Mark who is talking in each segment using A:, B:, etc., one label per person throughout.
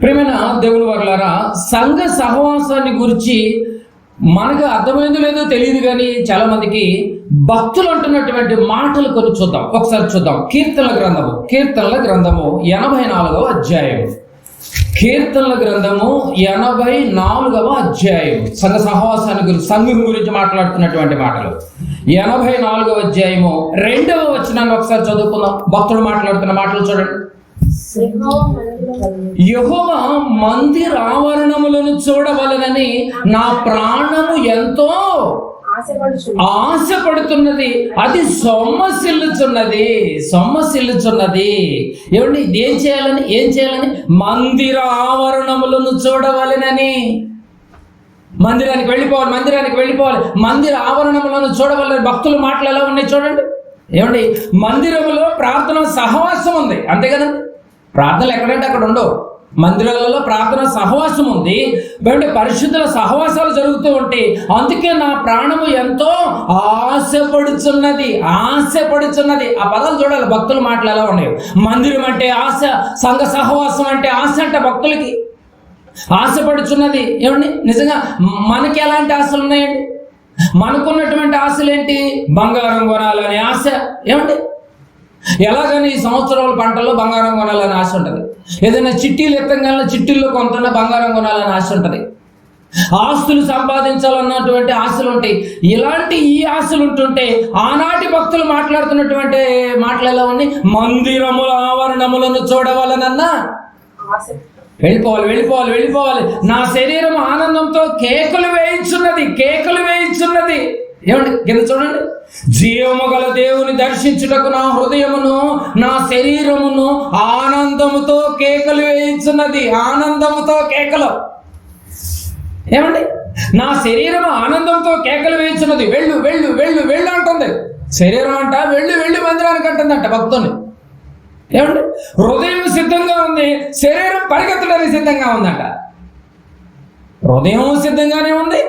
A: ప్రేమైన దేవుని వర్లారా సంఘ సహవాసాన్ని గురించి మనకు అర్థమైందో లేదో తెలియదు కానీ చాలా మందికి భక్తులు అంటున్నటువంటి మాటలు కొన్ని చూద్దాం. ఒకసారి చూద్దాం. కీర్తనల గ్రంథము. కీర్తనల గ్రంథము ఎనభై నాలుగవ అధ్యాయం కీర్తనల గ్రంథము ఎనభై నాలుగవ అధ్యాయం సంఘ సహవాసాన్ని గురించి సంఘం గురించి మాట్లాడుతున్నటువంటి మాటలు. ఎనభై నాలుగవ అధ్యాయము. రెండవ వచనాన్ని ఒకసారి చదువుకుందాం. భక్తుడు మాట్లాడుతున్న మాటలు చూడండి. యెహోవా మందిర ఆవరణములను చూడవలనని నా ప్రాణము ఎంతో ఆశపడుతున్నది. అది సొమ్మసిల్లుచున్నది. సొమ్మసిల్లుచున్నది. ఏమండి ఏం చేయాలని ఏం చేయాలని? మందిర ఆవరణములను చూడవలనని. మందిరానికి వెళ్ళిపోవాలి మందిరానికి వెళ్ళిపోవాలి. మందిర ఆవరణములను చూడవలని భక్తులు మాటలు ఎలా ఉన్నాయి చూడండి. ఏమండి మందిరములో ప్రార్థన సహవాసం ఉంది. అంతే కదండి. ప్రార్థనలు ఎక్కడంటే అక్కడ ఉండవు. మందిరాలలో ప్రార్థన సహవాసం ఉంది. బయట పరిశుద్ధుల సహవాసాలు జరుగుతూ ఉంటాయి అందుకే నా ప్రాణము ఎంతో ఆశపడుచున్నది ఆశపడుచున్నది. ఆ పదాలు చూడాలి భక్తుల మాటలు ఎలా ఉన్నాయి? మందిరం అంటే ఆశ సంఘ సహవాసం అంటే ఆశ అంటే భక్తులకి. ఆశపడుచున్నది ఏమండి? నిజంగా మనకి ఎలాంటి ఆశలు ఉన్నాయండి? మనకున్నటువంటి ఆశలు ఏంటి బంగారం కొనాలనే ఆశ. ఏమండి? ఎలాగని ఈ సంవత్సరాల పంటల్లో బంగారం కొనాలని ఆశ ఉంటుంది. ఏదైనా చిట్టీలు ఎత్తంగానే చిట్టీల్లో కొంత బంగారం కొనాలని ఆశ ఉంటుంది. ఆస్తులు సంపాదించాలన్నటువంటి ఆశలు ఉంటాయి. ఇలాంటి ఈ ఆశలు ఉంటుంటే ఆనాటి భక్తులు మాట్లాడుతున్నటువంటి మాటలు ఎలా ఉన్నాయి మందిరముల ఆవరణములను చూడవలనన్నా? వెళ్ళిపోవాలి వెళ్ళిపోవాలి వెళ్ళిపోవాలి. నా శరీరం ఆనందంతో కేకులు వేయించున్నది కేకులు వేయించున్నది. ఏమండి? కింద చూడండి. జీవము గల దేవుని దర్శించుటకు నా హృదయమును నా శరీరమును ఆనందముతో కేకలు వేయించున్నది. ఆనందముతో కేకలు. ఏమండి? నా శరీరం ఆనందంతో కేకలు వేయించున్నది. వెళ్ళు వెళ్ళు వెళ్ళు వెళ్ళు అంటుంది. శరీరం అంట వెళ్ళి వెళ్ళి మందిరానికి అంటుందంట భక్తుని. ఏమండి? హృదయం సిద్ధంగా ఉంది. శరీరం పరిగెత్తడానికి సిద్ధంగా ఉందంట. హృదయం సిద్ధంగానే ఉంది.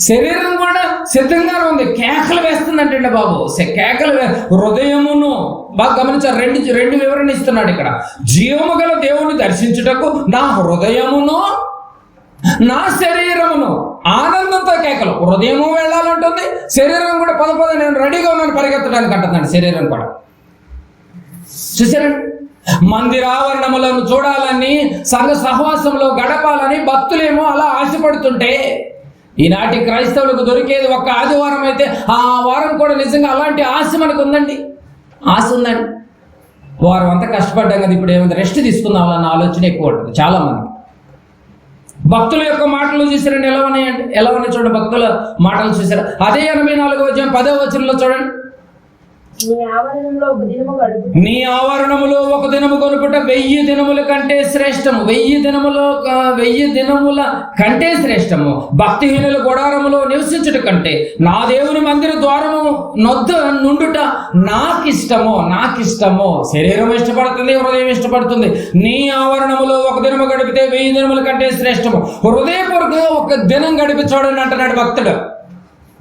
A: శరీరం కూడా సిద్ధంగానే ఉంది. కేకలు వేస్తుందంటండి బాబు. కేకలు వే హృదయమును బాగా గమనించారు రెండు రెండు వివరణ ఇస్తున్నాడు ఇక్కడ. జీవము గల దేవుని దర్శించుటకు నా హృదయమును నా శరీరమును ఆనందంతో కేకలు. హృదయము వెళ్ళాలంటుంది శరీరం కూడా పద పద నేను రెడీగా ఉన్నాను పరిగెత్తడానికి అంటుందండి శరీరం కూడా. చూసారండి మందిరావరణములను చూడాలని సంఘ సహవాసంలో గడపాలని భక్తులేమో అలా ఆశపడుతుంటే ఈనాటి క్రైస్తవులకు దొరికేది ఒక్క ఆదివారం అయితే ఆ వారం కూడా నిజంగా అలాంటి ఆశ మనకు ఉందండి. ఆశ ఉందండి. వారం అంతా కష్టపడ్డాం కదా ఇప్పుడు ఏమైంది రెస్ట్ తీసుకుందాం అన్న ఆలోచన ఎక్కువ ఉంటుంది చాలా మంది భక్తుల యొక్క మాటలు చూసారండి ఎలా ఉన్నాయండి? ఎలా ఉన్నాయి చూడండి భక్తుల మాటలు చూసారు? అదే ఎనభై నాలుగో వచ్చిన పదో వచనంలో చూడండి.
B: నీ
A: ఆవరణములో ఒక దినము కొనుకుంట వెయ్యి దినముల కంటే శ్రేష్టము. వెయ్యి దినములో వెయ్యి దినముల కంటే శ్రేష్టము. భక్తిహీనుల గుడారములో నివసించుట కంటే నా దేవుని మందిర ద్వారము నొద్ద నుండుట నాకిష్టము నాకిష్టము. శరీరం ఇష్టపడుతుంది హృదయం ఇష్టపడుతుంది. నీ ఆవరణములో ఒక దినము గడిపితే వెయ్యి దినముల కంటే శ్రేష్టము. హృదయపూర్వకంగా ఒక దినం గడిపి చూడండి అంటున్నాడు భక్తుడు.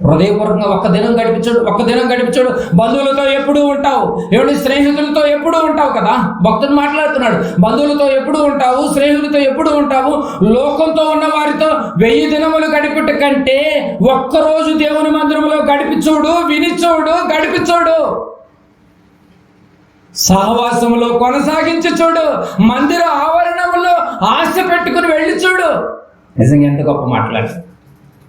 A: హృదయపూర్వకంగా ఒక్క దినం గడిపించాడు ఒక్క దినం గడిపించాడు. బంధువులతో ఎప్పుడూ ఉంటావు. ఏమిటి స్నేహితులతో ఎప్పుడూ ఉంటావు కదా? భక్తుడు మాట్లాడుతున్నాడు. బంధువులతో ఎప్పుడూ ఉంటావు స్నేహితులతో ఎప్పుడూ ఉంటావు? లోకంతో ఉన్న వారితో వెయ్యి దినములు గడిపిట కంటే ఒక్కరోజు దేవుని మందిరంలో గడిపించోడు వినిచోడు గడిపించోడు. సహవాసములో కొనసాగించి చూడు. మందిర ఆవరణములో ఆశ పెట్టుకుని వెళ్ళి చూడు. నిజంగా ఎంత గొప్ప మాట్లాడుతుంది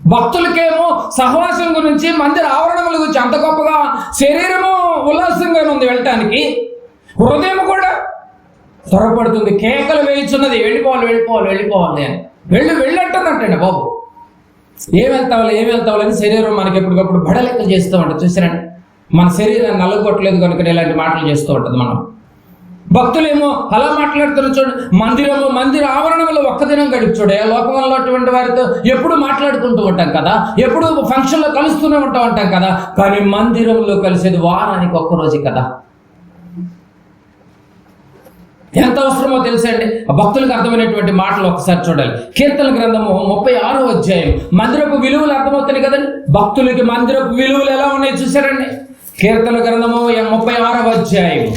A: భక్తులకేమో సహవాసం గురించి మందిర ఆవరణముల గురించి అంత గొప్పగా శరీరము ఉల్లాసంగా ఉంది వెళ్ళటానికి. హృదయం కూడా త్వరపడుతుంది. కేకలు వేయించున్నది వెళ్ళిపోవాలి వెళ్ళిపోవాలి వెళ్ళిపోవాలి అని. వెళ్ళి వెళ్ళంటుందంటండి బాబు. ఏం వెళ్తావులే ఏం వెళ్తావులే అని శరీరం మనకి ఎప్పటికప్పుడు బడలెక్కలు చేస్తూ ఉంటుంది. చూసారండి మన శరీరాన్ని నల్లగొట్టలేదు కనుక ఇలాంటి మాటలు చేస్తూ ఉంటుంది మనం. భక్తులేమో అలా మాట్లాడుతున్న చూడండి మందిరము మందిర ఆవరణంలో ఒక్క దినం గడిపి చూడే. లోకంలో అటువంటి వారితో ఎప్పుడు మాట్లాడుకుంటూ ఉంటాం కదా? ఎప్పుడు ఫంక్షన్లో కలుస్తూనే ఉంటా ఉంటాం కదా? కానీ మందిరంలో కలిసేది వారానికి ఒక్క రోజు కదా. ఎంత అవసరమో తెలుసండి భక్తులకు అర్థమైనటువంటి మాటలు ఒకసారి చూడాలి. కీర్తన గ్రంథము ముప్పై ఆరో అధ్యాయం. మందిరపు విలువలు అర్థమవుతాయి కదండి? భక్తులకి మందిరపు విలువలు ఎలా ఉన్నాయి చూసారండి కీర్తన గ్రంథము ముప్పై ఆరవ అధ్యాయం.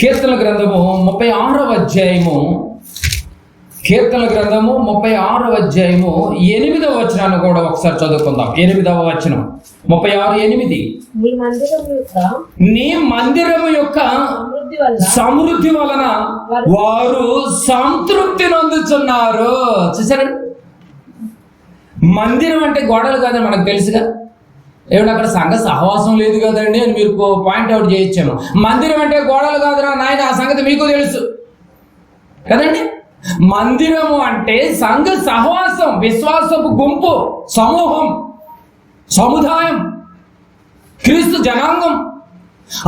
A: కీర్తన గ్రంథము ముప్పై ఆరవ అధ్యాయము. కీర్తన గ్రంథము ముప్పై ఆరో అధ్యాయము ఎనిమిదవ వచనాన్ని కూడా ఒకసారి చదువుకుందాం. ఎనిమిదవ వచనం. ముప్పై ఆరు ఎనిమిది.
B: మీ మందిరం యొక్క
A: నీ మందిరము యొక్క
B: సమృద్ధి
A: వలన వారు సంతృప్తి నొందుతున్నారు చూసారండి మందిరం అంటే గోడలు కాదని మనకు తెలుసుగా. ఏమిటి అక్కడ సంఘ సహవాసం లేదు కదండి అని మీరు పాయింట్ అవుట్ చేయించాను. మందిరం అంటే గోడలు కాదురా నాయన ఆ సంగతి మీకు తెలుసు. కదండి? మందిరము అంటే సంఘ సహవాసం విశ్వాసపు గుంపు సమూహం సముదాయం క్రీస్తు జనాంగం.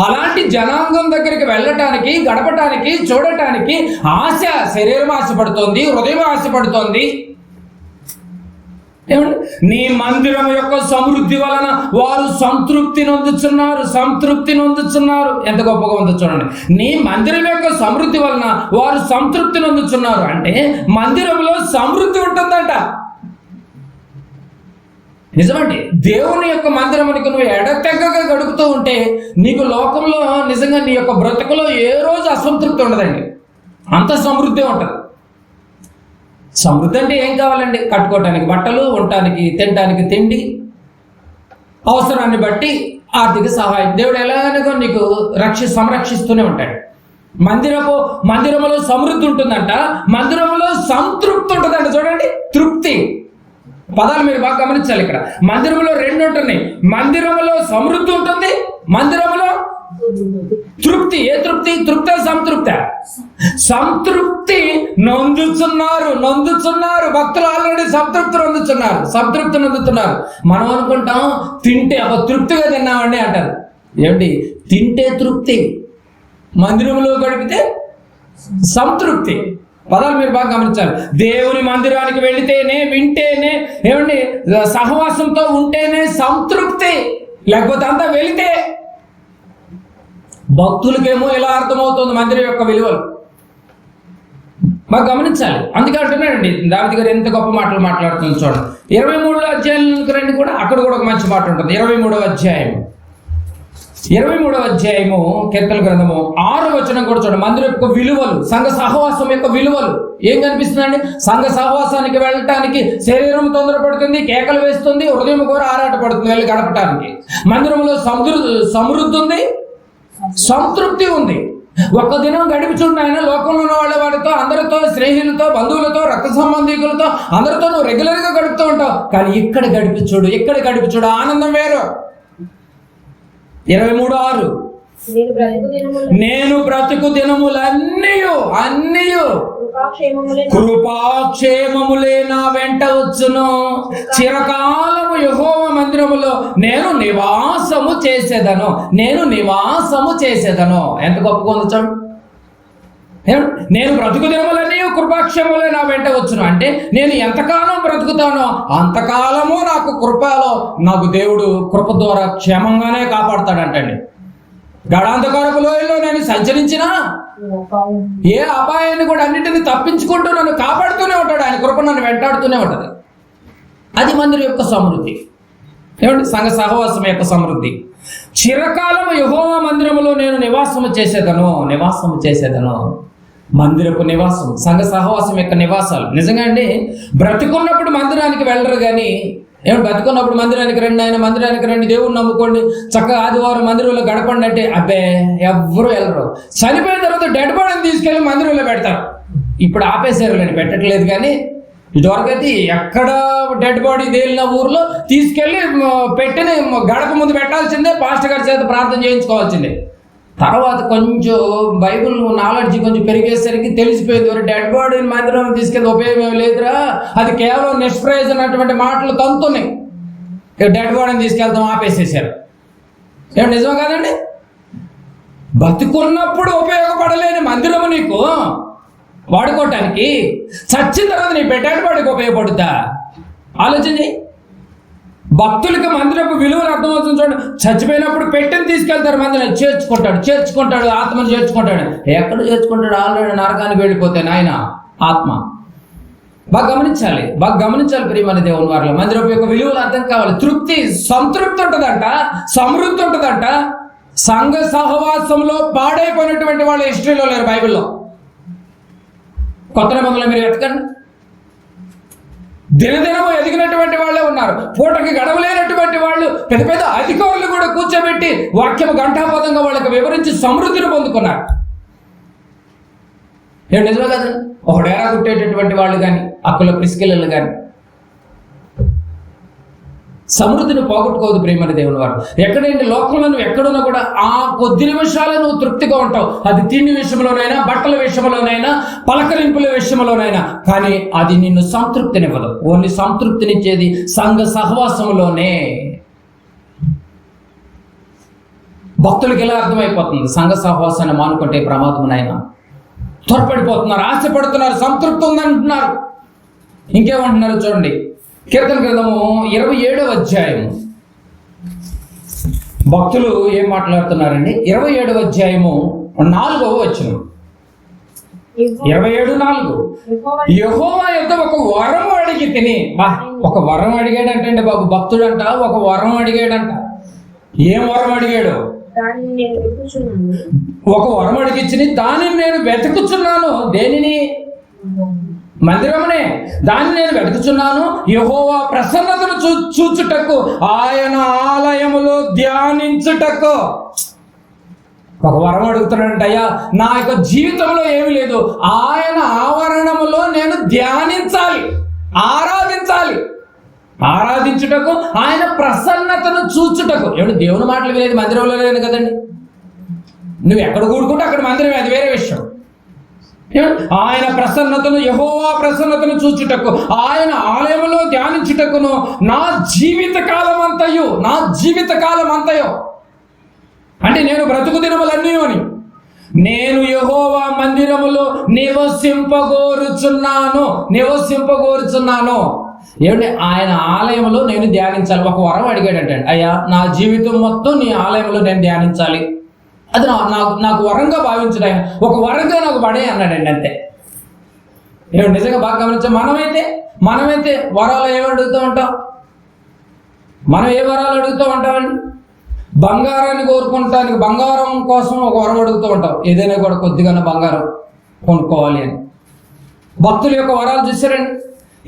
A: అలాంటి జనాంగం దగ్గరికి వెళ్ళటానికి గడపటానికి చూడటానికి ఆశ శరీరం ఆశపడుతోంది హృదయం ఆశపడుతోంది. ఏమండి? నీ మందిరం యొక్క సమృద్ధి వలన వారు సంతృప్తి నొందుతున్నారు సంతృప్తి నొందుతున్నారు ఎంత గొప్పగా ఉందో చూడండి. నీ మందిరం యొక్క సమృద్ధి వలన వారు సంతృప్తి నొందుతున్నారు అంటే మందిరంలో సమృద్ధి ఉంటుందంట. నిజమండి. దేవుని యొక్క మందిరమునికి నువ్వు ఎడతెగ్గగా గడుపుతూ ఉంటే నీకు లోకంలో నిజంగా నీ యొక్క బ్రతుకులో ఏ రోజు అసంతృప్తి ఉండదండి. అంత సమృద్ధి ఉంటుంది. సమృద్ధి అంటే ఏం కావాలండి? కట్టుకోవటానికి బట్టలు ఉండటానికి తినటానికి తిండి అవసరాన్ని బట్టి ఆర్థిక సహాయం. దేవుడు ఎలాగనగా నీకు రక్షి సంరక్షిస్తూనే ఉంటాడు. మందిరపు మందిరములో సమృద్ధి ఉంటుందంట. మందిరములో సంతృప్తి ఉంటుందంట. చూడండి తృప్తి. పదాలు మీరు బాగా గమనించాలి ఇక్కడ. మందిరంలో రెండు ఉంటున్నాయి. మందిరములో సమృద్ధి ఉంటుంది మందిరములో తృప్తి. ఏ తృప్తి? తృప్త సంతృప్త. సంతృప్తి నొందుతున్నారు నొందుతున్నారు. భక్తులు ఆల్రెడీ సంతృప్తి నొందుతున్నారు. సంతృప్తి నొందుతున్నారు. మనం అనుకుంటాం తింటే ఒక తృప్తిగా తిన్నామండి అంటారు. ఏమిటి తింటే తృప్తి మందిరంలో గడిపితే సంతృప్తి. పదాలు మీరు బాగా గమనించాలి. దేవుని మందిరానికి వెళితేనే వింటేనే ఏమండి? సహవాసంతో ఉంటేనే సంతృప్తి. లేకపోతే అంతా వెళితే. భక్తులకేమో ఎలా అర్థమవుతుంది మందిరం యొక్క విలువలు. మాకు గమనించాలి. అందుకే అంటున్నాడండి దావిది గారు ఎంత గొప్ప మాటలు మాట్లాడుతుంది చూడండి. ఇరవై మూడో అధ్యాయానికి రండి కూడా అక్కడ కూడా ఒక మంచి మాట ఉంటుంది. ఇరవై మూడో అధ్యాయం ఇరవై మూడవ అధ్యాయము కీర్తన గ్రంథము ఆరు వచనం కూడా చూడండి. మందిరం యొక్క విలువలు సంఘ సహవాసం యొక్క విలువలు. ఏం కనిపిస్తుందండి? సంఘ సహవాసానికి వెళ్ళటానికి శరీరం తొందరపడుతుంది కేకలు వేస్తుంది హృదయం కూడా ఆరాటపడుతుంది వెళ్ళి గడపటానికి. మందిరంలో సమృద్ధి సమృద్ధి ఉంది సంతృప్తి ఉంది. ఒక్క దినం గడిపి ఆయన లోకంలో ఉన్న వాళ్ళ వాడితో అందరితో స్నేహితులతో బంధువులతో రక్త సంబంధికులతో అందరితో నువ్వు రెగ్యులర్గా గడుపుతూ ఉంటావు. కానీ ఇక్కడ గడిపించుడు ఇక్కడ గడిపించుడు ఆనందం వేరు. ఇరవై మూడు ఆరు.
B: నేను బ్రతుకు దినములు
A: నేను బ్రతుకు దినములన్నీయు అన్నీయు.
B: కృపాక్షేమములే
A: నా వెంట వచ్చును. చిరకాలము యహోవ మందిరములో నేను నివాసము చేసేదను. నేను నివాసము చేసేదను. ఎంత గొప్పగా ఉంది చూడు? నేను బ్రతుకు దినములన్నీ కృపాక్షేమములే నా వెంట వచ్చును. అంటే నేను ఎంతకాలం బ్రతుకుతానో అంతకాలము నాకు కృపలో నాకు దేవుడు కృప ద్వారా క్షేమంగానే కాపాడుతాడంటండి. గడాంధకారపు లోయలో నేను సంచరించినా? ఏ అపాయాన్ని కూడా అన్నిటిని తప్పించుకుంటూ నన్ను కాపాడుతూనే ఉంటాడు. ఆయన కృప నన్ను వెంటాడుతూనే ఉంటుంది. అది మందిరం యొక్క సమృద్ధి. ఏమండి? సంఘ సహవాసం యొక్క సమృద్ధి. చిరకాలం యహోవా మందిరములో నేను నివాసము చేసేదను. నివాసము చేసేదను. మందిరపు నివాసం. సంఘ సహవాసం యొక్క నివాసాలు. నిజంగా అండి? బ్రతికున్నప్పుడు మందిరానికి వెళ్ళరు కానీ ఏమంటే బతుకున్నప్పుడు మందిరానికి రండి ఆయన మందిరానికి రండి దేవుడు నమ్ముకోండి. చక్కగా ఆదివారం మందిరంలో గడపండి అంటే అబ్బే ఎవ్వరు వెళ్ళరు. చనిపోయిన తర్వాత డెడ్ బాడీని తీసుకెళ్ళి మందిరంలో పెడతారు. ఇప్పుడు ఆపేశారు నేను పెట్టట్లేదు కానీ ఇదివరకైతే ఎక్కడ డెడ్ బాడీ తేలిన ఊర్లో తీసుకెళ్ళి పెట్టిన గడప ముందు పెట్టాల్సిందే పాస్టర్ గారి చేత ప్రార్థన చేయించుకోవాల్సిందే. తర్వాత కొంచెం బైబిల్ నాలెడ్జ్ కొంచెం పెరిగేసరికి తెలిసిపోయింది "ఒరే, డెడ్ బాడీని మందిరం తీసుకెళ్ళి ఉపయోగం లేదురా? అది కేవలం నిష్ప్రయోజనం అన్నటువంటి మాటలు తంతున్నాయి. డెడ్ బాడీని తీసుకెళ్తాం ఆపేసేసారు. ఏం నిజం కాదండి? బతుకున్నప్పుడు ఉపయోగపడలేని మందిరము నీకు? వాడుకోవటానికి చచ్చిన తర్వాత నీ పెట్టాడు వాడికి ఉపయోగపడుతా ఆలోచన భక్తులకు మందిరపు విలువలు అర్థమవుతుంది చూడండి. చచ్చిపోయినప్పుడు పెట్టిన తీసుకెళ్తారు మందిరం. చేర్చుకుంటాడు చేర్చుకుంటాడు ఆత్మను చేర్చుకుంటాడు. ఎక్కడ చేర్చుకుంటాడు? ఆల్రెడీ నరకానికి వెళ్ళిపోతే నాయన ఆత్మ. బాగా గమనించాలి. బాగా గమనించాలి ప్రియమైన దేవుని వారిలో. మందిరపు యొక్క విలువలు అర్థం కావాలి. తృప్తి సంతృప్తి ఉంటుందంట సమృద్ధి ఉంటుందంట. సంఘ సహవాసంలో పాడైపోయినటువంటి వాళ్ళ హిస్టరీలో లేరు బైబిల్లో. కొత్త నిబంధనలు మీరు వెతకండి. దినదినము ఎదిగినటువంటి వాళ్ళే ఉన్నారు. పూటకి గడవలేనటువంటి వాళ్ళు పెద్ద పెద్ద అధికారులు కూడా కూర్చోబెట్టి వాక్యం గంటాపదంగా వాళ్ళకి వివరించి సమృద్ధిని పొందుకున్నారు. ఏం నిజమే కదా ఒక డేరా కుట్టేటటువంటి వాళ్ళు కానీ అక్కుల పిసికిల్లలు కానీ సమృద్ధిని పోగొట్టుకోవద్దు ప్రేమని దేవుని వారు. ఎక్కడైనా లోకంలో నువ్వు ఎక్కడున్నా కూడా ఆ కొద్ది నిమిషాలు నువ్వు తృప్తిగా ఉంటావు. అది తిండి విషయంలోనైనా బట్టల విషయంలోనైనా పలకరింపుల విషయంలోనైనా. కానీ అది నిన్ను సంతృప్తినివ్వదు. ఓన్లీ సంతృప్తినిచ్చేది సంఘ సహవాసంలోనే. భక్తులకి ఎలా అర్థమైపోతుంది? సంఘ సహవాసాన్ని మానుకుంటే ప్రమాదం నాయన. త్వరపడిపోతున్నారు ఆశపడుతున్నారు సంతృప్తి ఉందంటున్నారు. ఇంకేమంటున్నారు చూడండి. కీర్తన గ్రంథము ఇరవై ఏడవ అధ్యాయము. భక్తులు ఏం మాట్లాడుతున్నారండి? ఇరవై ఏడవ అధ్యాయము నాలుగవ వచనం. ఇరవై ఏడు నాలుగు.
B: యెహోవా
A: యహోవా యొక్క ఒక వరం అడిగి తిని బా ఒక వరం అడిగాడంటండి బాబు భక్తుడంట ఒక వరం అడిగాడంట. ఏం వరం అడిగాడు? ఒక వరం అడిగిచ్చి దానిని నేను వెతుకుచున్నాను దేనిని? మందిరమునే దాన్ని నేను వెతుకుచున్నాను. యహోవా ప్రసన్నతను చూ చూచుటకు ఆయన ఆలయములో ధ్యానించుటకు. ఒక వరం అడుగుతున్నాడంట అయ్యా నా యొక్క జీవితంలో ఏమీ లేదు. ఆయన ఆవరణములో నేను ధ్యానించాలి ఆరాధించాలి. ఆరాధించుటకు ఆయన ప్రసన్నతను చూచుటకు. ఏమిటి దేవుని మాటలు వినేది మందిరంలో లేదు కదండి? నువ్వు ఎక్కడ కూడుకుంటే అక్కడ మందిరం అది వేరే విషయం. ఆయన ప్రసన్నతను యహోవా ప్రసన్నతను చూచుటకు ఆయన ఆలయంలో ధ్యానించుటకును నా జీవిత కాలం అంతయు నా జీవిత కాలం అంతయో అంటే నేను బ్రతుకు దినములన్నీ అని. నేను యహోవా మందిరములో నివసింపగోరుచున్నాను నివసింపగోరుచున్నాను. ఏమంటే ఆయన ఆలయంలో నేను ధ్యానించాలి. ఒక వరం అడిగాడంటే అయ్యా నా జీవితం మొత్తం నీ ఆలయంలో నేను ధ్యానించాలి. అది నా నాకు నాకు వరంగా భావించిన ఆయన ఒక వరంగా నాకు పడే అన్నాడండి అంతే. నేను నిజంగా బాగా గమనించా? మనమైతే మనమైతే వరాలు ఏమి అడుగుతూ ఉంటాం? మనం ఏ వరాలు అడుగుతూ ఉంటామండి? బంగారాన్ని కోరుకుంటానికి బంగారం కోసం ఒక వరం అడుగుతూ ఉంటాం. ఏదైనా కూడా కొద్దిగా బంగారం కొనుక్కోవాలి అని. భక్తుల యొక్క వరాలు చూసారండి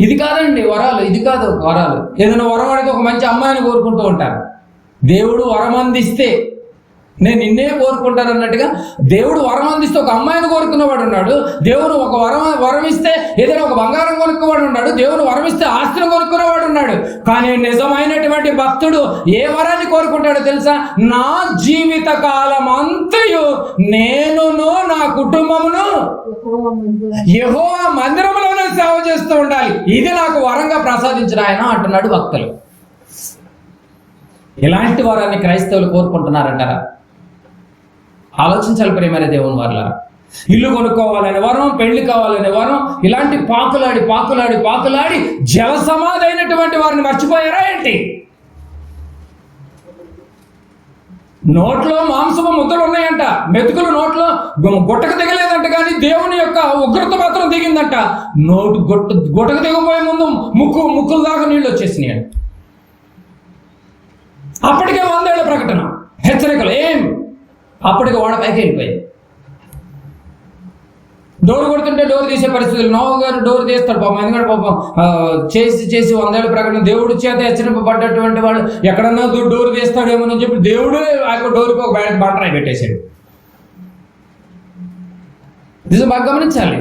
A: ఇది కాదండి వరాలు ఇది కాదు వరాలు. ఏదైనా వరం అడిగి ఒక మంచి అమ్మాయిని కోరుకుంటూ ఉంటారు. దేవుడు వరం అందిస్తే నేను నిన్నే కోరుకుంటాను అన్నట్టుగా దేవుడు వరం అందిస్తే ఒక అమ్మాయిని కోరుకున్నవాడు ఉన్నాడు. దేవుడు ఒక వరం వరం ఇస్తే ఏదైనా ఒక బంగారం కొనుక్కునేవాడు ఉన్నాడు. దేవుడు వరం ఇస్తే ఆస్తిని కొనుక్కునేవాడు ఉన్నాడు. కానీ నిజమైనటువంటి భక్తుడు ఏ వరాన్ని కోరుకుంటాడో తెలుసా? నా జీవిత కాలం అంతయు నేనును నా కుటుంబమును
B: యెహోవా
A: యహో మందిరంలోనే సేవ చేస్తూ ఉండాలి. ఇది నాకు వరంగా ప్రసాదించిన ఆయన అంటున్నాడు భక్తులు. ఇలాంటి వరాన్ని క్రైస్తవులు కోరుకుంటున్నారంటారా? ఆలోచించాలి ప్రేమైన దేవుని వల్ల ఇల్లు కొనుక్కోవాలనే వరం పెళ్ళి కావాలనే వరం ఇలాంటి పాకులాడి పాకులాడి పాకులాడి జలసమాధైనటువంటి వారిని మర్చిపోయారా ఏంటి? నోట్లో మాంసము ముద్దలు ఉన్నాయంట. మెతుకులు నోట్లో గుట్టకు దిగలేదంట కానీ దేవుని యొక్క ఉగ్రత మాత్రం దిగిందంట. నోటు గుట్ట గుట్టకు దిగబోయే ముందు ముక్కు ముక్కుల దాకా నీళ్ళు వచ్చేసినాయి అప్పటికే వందేళ్ళ ప్రకటన. హెచ్చరికలు. ఏం? అప్పటికి ఓడ పైకి వెళ్ళిపోయింది డోర్ కొడుతుంటే డోర్ తీసే పరిస్థితులు. నోవు గారు డోర్ తీస్తాడు పాపం. ఎందుకంటే పాపం చేసి చేసి వందేళ్ళ ప్రకటన దేవుడు చేత హెచ్చరింపబడ్డటువంటి వాడు ఎక్కడన్నా దో- డోర్ తీస్తాడేమోనని చెప్పి దేవుడే ఆ యొక్క డోర్కి ఒక బ్యాడ్ బట్టరాయి పెట్టేశాడు నిజం బాగా గమనించాలి.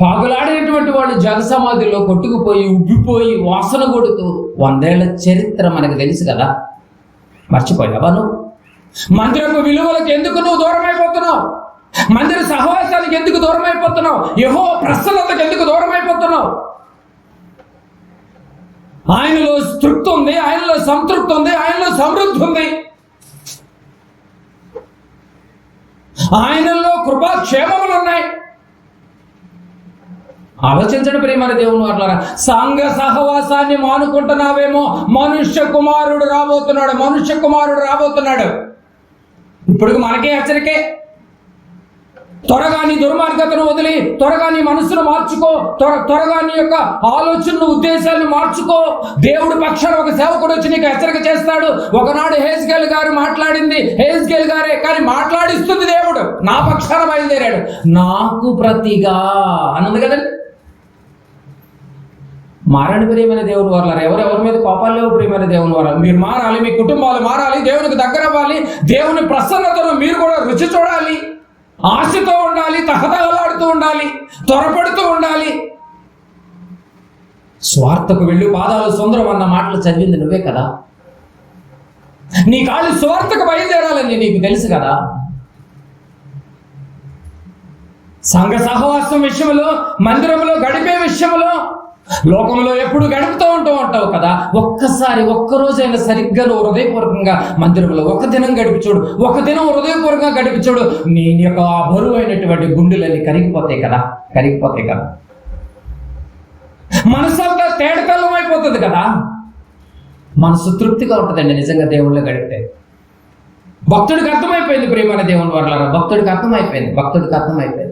A: పాగులాడినటువంటి వాళ్ళు జనసమాధిలో కొట్టుకుపోయి ఉబ్బిపోయి వాసన కొడుతూ వందేళ్ళ చరిత్ర మనకు తెలుసు కదా. మర్చిపోయావా నువ్వు? మందిరపు విలువలకు ఎందుకు నువ్వు దూరం అయిపోతున్నావు మందిర సహవాసానికి ఎందుకు దూరం అయిపోతున్నావు యహో ప్రసన్నతకు ఎందుకు దూరం అయిపోతున్నావు ఆయనలో తృప్తి ఉంది ఆయనలో సంతృప్తి ఉంది ఆయనలో సమృద్ధి ఉంది. ఆయనలో కృపాక్షేమములు ఉన్నాయి. ఆలోచించండి ప్రేమని దేవుని వాళ్ళరా సంఘ సహవాసాన్ని మానుకుంటున్నావేమో మనుష్య కుమారుడు రాబోతున్నాడు మనుష్య కుమారుడు రాబోతున్నాడు. ఇప్పుడు మనకే హెచ్చరికే. త్వరగా నీ దుర్మార్గతను వదిలి త్వరగా నీ మనసును మార్చుకో. త్వర త్వరగా నీ యొక్క ఆలోచనలు ఉద్దేశాలను మార్చుకో. దేవుడు పక్షాన ఒక సేవకుడు వచ్చి నీకు హెచ్చరిక చేస్తాడు. ఒకనాడు హేజ్గేల్ గారు మాట్లాడింది. హేజ్గేల్ గారే కానీ మాట్లాడిస్తుంది దేవుడు. నా పక్షాన బయలుదేరాడు. నాకు ప్రతిగా అన్నది కదండి. మారండి ప్రియమైన దేవుని వారు ఎవరెవరి మీద కోపాలు లేవు ప్రియమైన దేవుని వారు మీరు మారాలి మీ కుటుంబాలు మారాలి దేవునికి దగ్గర అవ్వాలి దేవుని ప్రసన్నతను మీరు కూడా రుచి చూడాలి ఆశతో ఉండాలి తహతహలాడుతూ ఉండాలి త్వరపడుతూ ఉండాలి. స్వార్థకు వెళ్ళి పాదాలు సుందరం అన్న మాటలు చదివింది నువ్వే కదా? నీ కాళ్ళు స్వార్థకు బయలుదేరాలని నీకు తెలుసు కదా? సంఘ సహవాసం విషయంలో మందిరంలో గడిపే విషయంలో లోకంలో ఎప్పుడు గడుపుతూ ఉంటూ ఉంటావు కదా ఒక్కసారి ఒక్క రోజైనా సరిగ్గా నువ్వు హృదయపూర్వకంగా మందిరంలో ఒక దినం గడిపించోడు ఒక దినం హృదయపూర్వకంగా గడిపించోడు నీ యొక్క ఆ బరువు అయినటువంటి గుండెలన్నీ కరిగిపోతాయి కదా కరిగిపోతాయి కదా. మనసంతా తేడకల్లం అయిపోతుంది కదా. మనసు తృప్తిగా ఉంటుందండి నిజంగా దేవుళ్ళు గడిపితే. భక్తుడికి అర్థమైపోయింది ప్రియమైన దేవుని వర్లారా భక్తుడికి అర్థమైపోయింది భక్తుడికి అర్థమైపోయింది.